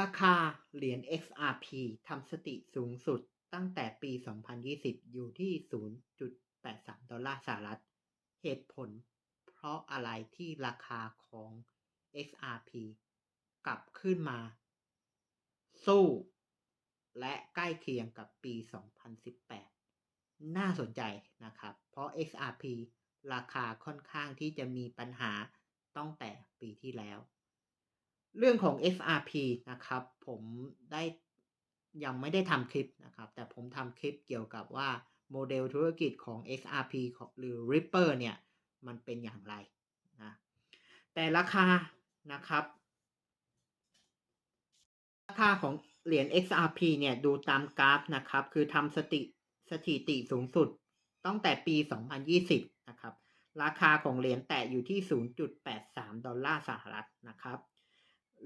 ราคาเหรียญ XRP ทำสถิติสูงสุดตั้งแต่ปี 2020 อยู่ที่ 0.83 ดอลลาร์สหรัฐ เหตุผล เพราะอะไรที่ราคาของ XRP กลับขึ้นมา สู้ และใกล้เคียงกับปี 2018 น่าสนใจนะครับ เพราะ XRP ราคาค่อนข้างที่จะมีปัญหาตั้งแต่ปีที่แล้ว เรื่องของ XRP นะครับ ผมได้ยังไม่ได้ทำคลิปนะครับ แต่ผมทำคลิปเกี่ยวกับว่าโมเดลธุรกิจของ XRP หรือ Ripper เนี่ย มันเป็นอย่างไรนะ แต่ราคานะครับ ราคาของเหรียญ XRP เนี่ยดูตามกราฟนะครับ คือทำสถิสถิติสูงสุดตั้งแต่ปี 2020 นะครับ ราคาของเหรียญแตะอยู่ที่ 0.83 ดอลลาร์สหรัฐนะครับ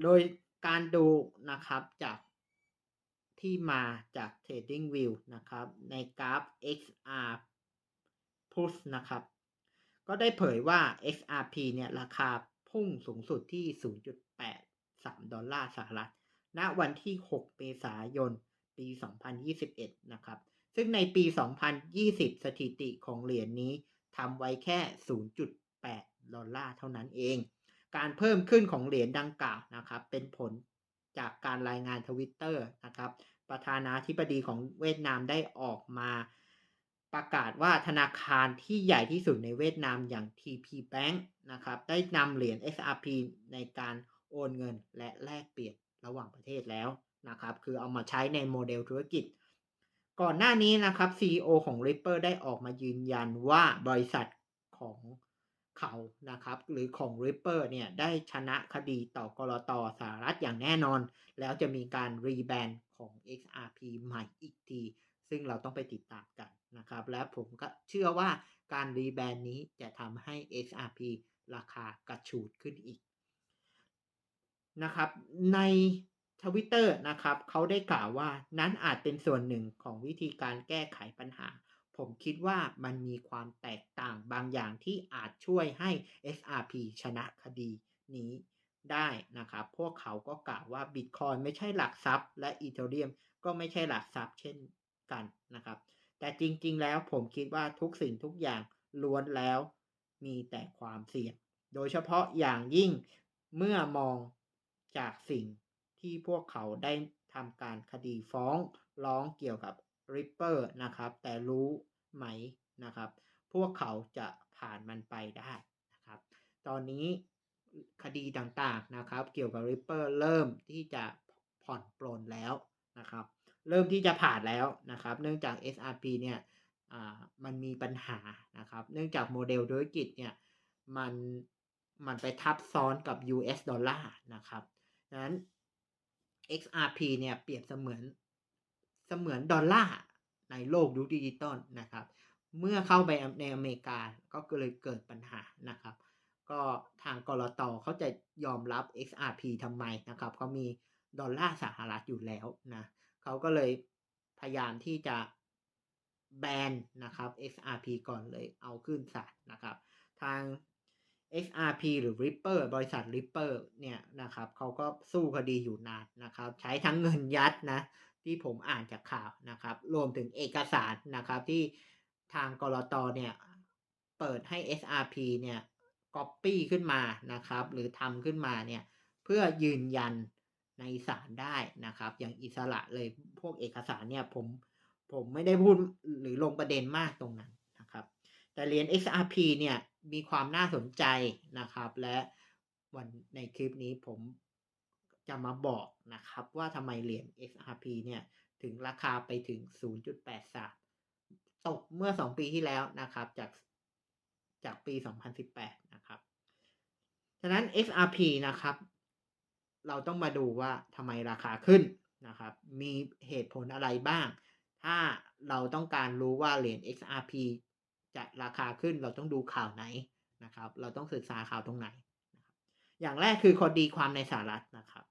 โดยการดูนะครับจากที่มาจาก Trading View นะครับในกราฟ XR Plus นะครับ ก็ได้เผยว่า XRP เนี่ยราคาพุ่งสูงสุดที่ 0.83 ดอลลาร์สหรัฐ ณ วันที่ 6 เมษายน ปี 2021 นะครับ ซึ่งในปี 2020 สถิติของเหรียญนนี้ทำไว้แค่ 0.8 ดอลลาร์เท่านั้นเอง การเพิ่มขึ้นของเหรียญดังกล่าว นะครับเป็นผลจากการรายงานทวิตเตอร์นะครับ ประธานาธิบดีของเวียดนามได้ออกมาประกาศว่าธนาคารที่ใหญ่ที่สุดในเวียดนามอย่าง TP Bank นะครับ ได้นำเหรียญ XRP ในการโอนเงินและแลกเปลี่ยนระหว่างประเทศแล้วนะครับ คือเอามาใช้ในโมเดลธุรกิจ ก่อนหน้านี้นะครับ CEO ของ Ripper ได้ออกมายืนยันว่าบริษัทของ เขานะครับหรือของ Ripper เนี่ยได้ชนะคดีต่อกรตสหรัฐอย่างแน่นอน แล้วจะมีการรีแบนของ XRP ใหม่อีกที ซึ่งเราต้องไปติดตามกันนะครับ และผมก็เชื่อว่าการรีแบนนี้จะทำให้ XRP ราคากระฉูดขึ้นอีกนะครับ ในทวิตเตอร์นะครับเขาได้กล่าวว่านั้นอาจเป็นส่วนหนึ่งของวิธีการแก้ไขปัญหา ผมคิดว่ามันมีความแตกต่างบางอย่างที่อาจช่วยให้ SRP ชนะคดีนี้ได้นะครับ พวกเขาก็กล่าวว่า Bitcoin ไม่ใช่หลักทรัพย์ และอีเทเรียมก็ไม่ใช่หลักทรัพย์เช่นกันนะครับ แต่จริงๆ แล้วผมคิดว่าทุกสิ่งทุกอย่างล้วนแล้วมีแต่ความเสี่ยง โดยเฉพาะอย่างยิ่งเมื่อมองจากสิ่งที่พวกเขาได้ทำการคดีฟ้องร้องเกี่ยวกับ Ripper นะครับ แต่รู้ไหมนะครับ พวกเขาจะผ่านมันไปได้นะครับ ตอนนี้คดีต่างๆนะครับ เกี่ยวกับ Ripper เริ่มที่จะผ่อนปลนแล้วนะครับ เริ่มที่จะผ่านแล้วนะครับ เนื่องจาก SRP เนี่ยมันมีปัญหานะครับ เนื่องจากโมเดลธุรกิจเนี่ยมันมันไปทับซ้อนกับ US ดอลลาร์นะครับดังนั้น XRP เนี่ยเปรียบเสมือน เสมือนดอลลาร์ในโลกยุคดิจิตอลนะครับ เมื่อเข้าไปในอเมริกาก็เลยเกิดปัญหานะครับ ก็ทางกรตเขาจะยอมรับ XRP ทำไมนะครับเขามีดอลลาร์สหรัฐอยู่แล้วนะเขาก็เลยพยายามที่จะแบนนะครับ XRP ก่อนเลยเอาขึ้นศาลนะครับ ทาง XRP หรือ Ripper บริษัท Ripper เนี่ยนะครับเขาก็สู้คดีอยู่นานนะครับ ใช้ทั้งเงินยัดนะ ที่ผมอ่านจากข่าวนะครับ รวมถึงเอกสารนะครับที่ทางกรตเนี่ยเปิดให้ SRP เนี่ย Copy ขึ้นมานะครับ หรือทำขึ้นมาเนี่ยเพื่อยืนยันในศาลได้นะครับ อย่างอิสระเลยพวกเอกสารเนี่ยผมผมไม่ได้พูดหรือลงประเด็นมากตรงนั้นนะครับ แต่เหรียญ XRP เนี่ยมีความน่าสนใจนะครับ และวันในคลิปนี้ผม จะมาบอกนะครับว่าทำไมเหรียญ XRP เนี่ยถึงราคาไปถึง 0.83 ตกเมื่อ 2 ปีที่แล้วนะครับจากจากปี 2018 นะครับ ฉะนั้น XRP นะครับ เราต้องมาดูว่าทำไมราคาขึ้นนะครับ มีเหตุผลอะไรบ้าง ถ้าเราต้องการรู้ว่าเหรียญ XRP จะราคาขึ้นเราต้องดูข่าวไหนนะครับ เราต้องศึกษาข่าวตรงไหน อย่างแรกคือคดีความในสหรัฐนะครับ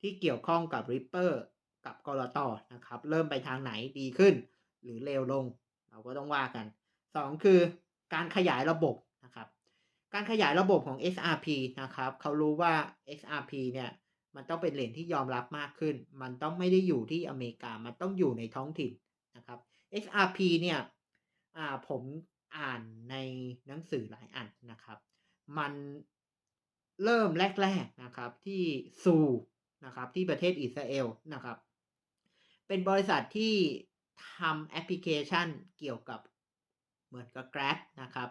ที่เกี่ยวข้องกับ Ripper กับกรตนะครับ เริ่มไปทางไหนดีขึ้น หรือเลวลง เราก็ต้องว่ากัน 2 คือการขยายระบบนะครับ การขยายระบบของ SRP นะครับเขารู้ว่า SRP เนี่ยมันต้องเป็นเหรียญที่ยอมรับมากขึ้น มันต้องไม่ได้อยู่ที่อเมริกา มันต้องอยู่ในท้องถิ่นนะครับ XRP เนี่ยผมอ่านในหนังสือหลายอันนะครับ มันเริ่มแรก ๆนะครับที่ซู นะครับที่ประเทศอิสราเอลนะครับ เป็นบริษัทที่ทำแอปพลิเคชันเกี่ยวกับเหมือนกับ Grab นะครับ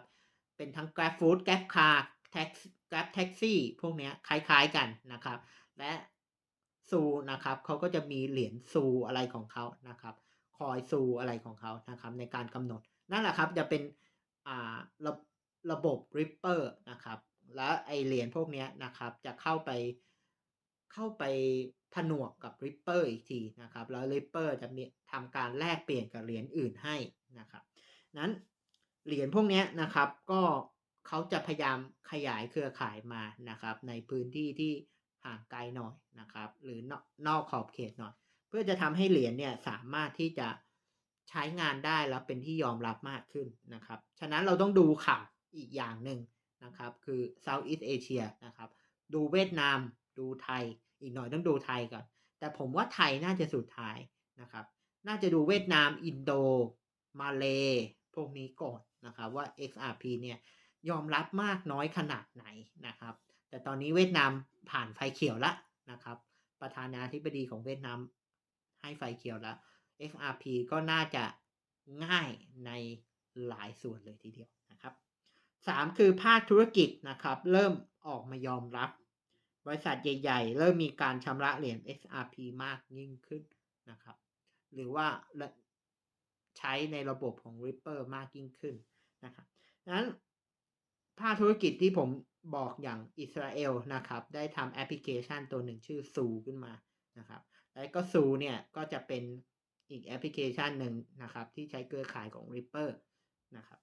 เป็นทั้ง Grab Food Grab Car Tax Grab Taxi พวกเนี้ยคล้ายๆกันนะครับ และซูนะครับเขาก็จะมีเหรียญซูอะไรของเขานะครับคอยซูอะไรของเขานะครับในการกำหนด นั่นแหละครับจะเป็นอ่าระระบบ Ripper นะครับ และไอเหรียญพวกเนี้ยนะครับจะเข้าไป เข้าไปผนวกกับ Ripper อีกทีนะครับ แล้ว Ripper จะมีทำการแลกเปลี่ยนกับเหรียญอื่นให้นะครับ นั้นเหรียญพวกนี้นะครับก็เขาจะพยายามขยายเครือข่ายมานะครับ ในพื้นที่ที่ห่างไกลหน่อยนะครับ หรือนอกนอกขอบเขตหน่อย เพื่อจะทำให้เหรียญเนี่ยสามารถที่จะใช้งานได้แล้วเป็นที่ยอมรับมากขึ้นนะครับ ฉะนั้นเราต้องดูข่าวอีกอย่างหนึ่งนะครับ คือ Southeast Asia นะครับ ดูเวียดนาม ดูไทย อีกหน่อยต้องดูไทยก่อน แต่ผมว่าไทยน่าจะสุดท้ายนะครับ น่าจะดูเวียดนาม อินโด มาเลพวกนี้ก่อนนะครับว่า XRP เนี่ยยอมรับมากน้อยขนาดไหนนะครับ แต่ตอนนี้เวียดนามผ่านไฟเขียวแล้วนะครับ ประธานาธิบดีของเวียดนามให้ไฟเขียวแล้ว XRP ก็น่าจะง่ายในหลายส่วนเลยทีเดียวนะครับสามคือภาคธุรกิจนะครับ เริ่มออกมายอมรับ บริษัทใหญ่ ๆ เริ่มมีการชำระเหรียญ XRP มากยิ่งขึ้นนะครับ หรือว่าใช้ในระบบของ Ripper มากยิ่งขึ้นนะครับนั้นภาคธุรกิจที่ผมบอกอย่างอิสราเอลนะครับ ได้ทำแอปพลิเคชันตัวหนึ่งชื่อซูขึ้นมานะครับ แล้วก็ซูเนี่ยก็จะเป็นอีกแอปพลิเคชันหนึ่งนะครับ ที่ใช้เครือข่ายของ Ripper นะครับ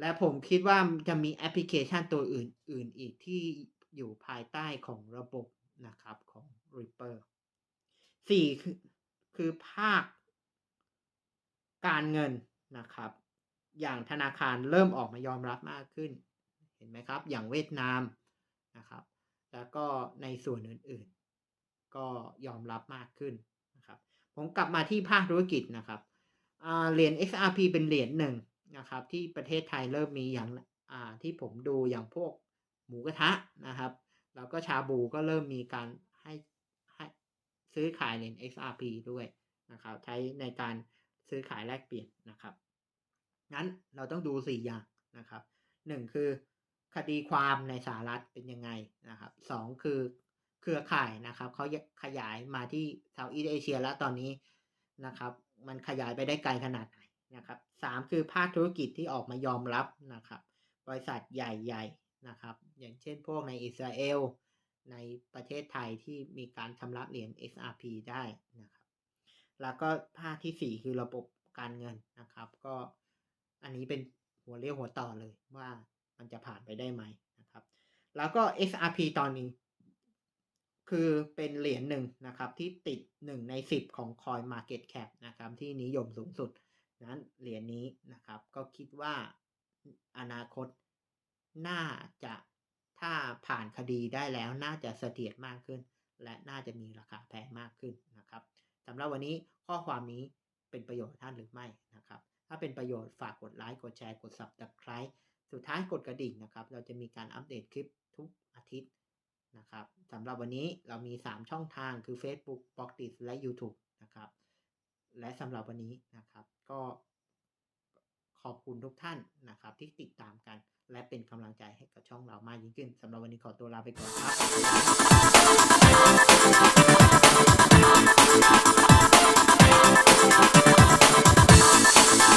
และผมคิดว่าจะมีแอปพลิเคชันตัวอื่น ๆ อีกที่ อยู่ภายใต้ของระบบนะครับของ Ripper สี่คือคือภาคการเงินนะครับ อย่างธนาคารเริ่มออกมายอมรับมากขึ้น เห็นไหมครับ อย่างเวียดนามนะครับ แล้วก็ในส่วนอื่นๆ ก็ยอมรับมากขึ้นนะครับ ผมกลับมาที่ภาคธุรกิจนะครับเหรียญ XRP เป็นเหรียญหนึ่งนะครับ ที่ประเทศไทยเริ่มมีอย่างที่ผมดูอย่างพวก หมูกระทะนะครับ แล้วก็ชาบูก็เริ่มมีการให้ให้ซื้อขายเหรียญ XRP ด้วยนะครับ ใช้ในการซื้อขายแลกเปลี่ยนนะครับงั้นเราต้องดู 4 อย่างนะครับ 1 คือคดีความในสหรัฐเป็นยังไงนะครับ 2 คือเครือข่ายนะครับเขาขยายมาที่เซาท์อีสเอเชียแล้วตอนนี้นะครับ มันขยายไปได้ไกลขนาดไหนนะครับสามคือภาคธุรกิจที่ออกมายอมรับนะครับ บริษัทใหญ่ ๆ นะครับ อย่างเช่นพวกในอิสราเอลในประเทศไทยที่มีการชำระเหรียญ XRP ได้นะครับ แล้วก็ภาคที่ 4 คือระบบการเงินนะครับ ก็อันนี้เป็นหัวเรียวหัวต่อเลยว่ามันจะผ่านไปได้ไหมนะครับ แล้วก็ XRP ตอนนี้ คือเป็นเหรียญหนึ่งนะครับ ที่ติด 1 ใน 10 ของ Coin Market Cap นะครับ ที่นิยมสูงสุด นั้นเหรียญนี้นะครับ ก็คิดว่าอนาคต น่าจะถ้าผ่านคดีได้แล้วน่าจะเสถียรมากขึ้น และน่าจะมีราคาแพงมากขึ้นนะครับสำหรับวันนี้ข้อความนี้เป็นประโยชน์ท่านหรือไม่นะครับ ถ้าเป็นประโยชน์ฝากกดไลค์กดแชร์กด subscribe สุดท้ายกดกระดิ่งนะครับ เราจะมีการอัปเดตคลิปทุกอาทิตย์นะครับสำหรับวันนี้เรามี 3 ช่องทางคือ Facebook b o g d i t และ YouTube นะครับ และสำหรับวันนี้นะครับ ก็ ขอบคุณทุกท่านนะครับ ที่ติดตามกัน และเป็นกำลังใจให้กับช่องเรามากยิ่งขึ้นสำหรับวันนี้ขอตัวลาไปก่อนครับ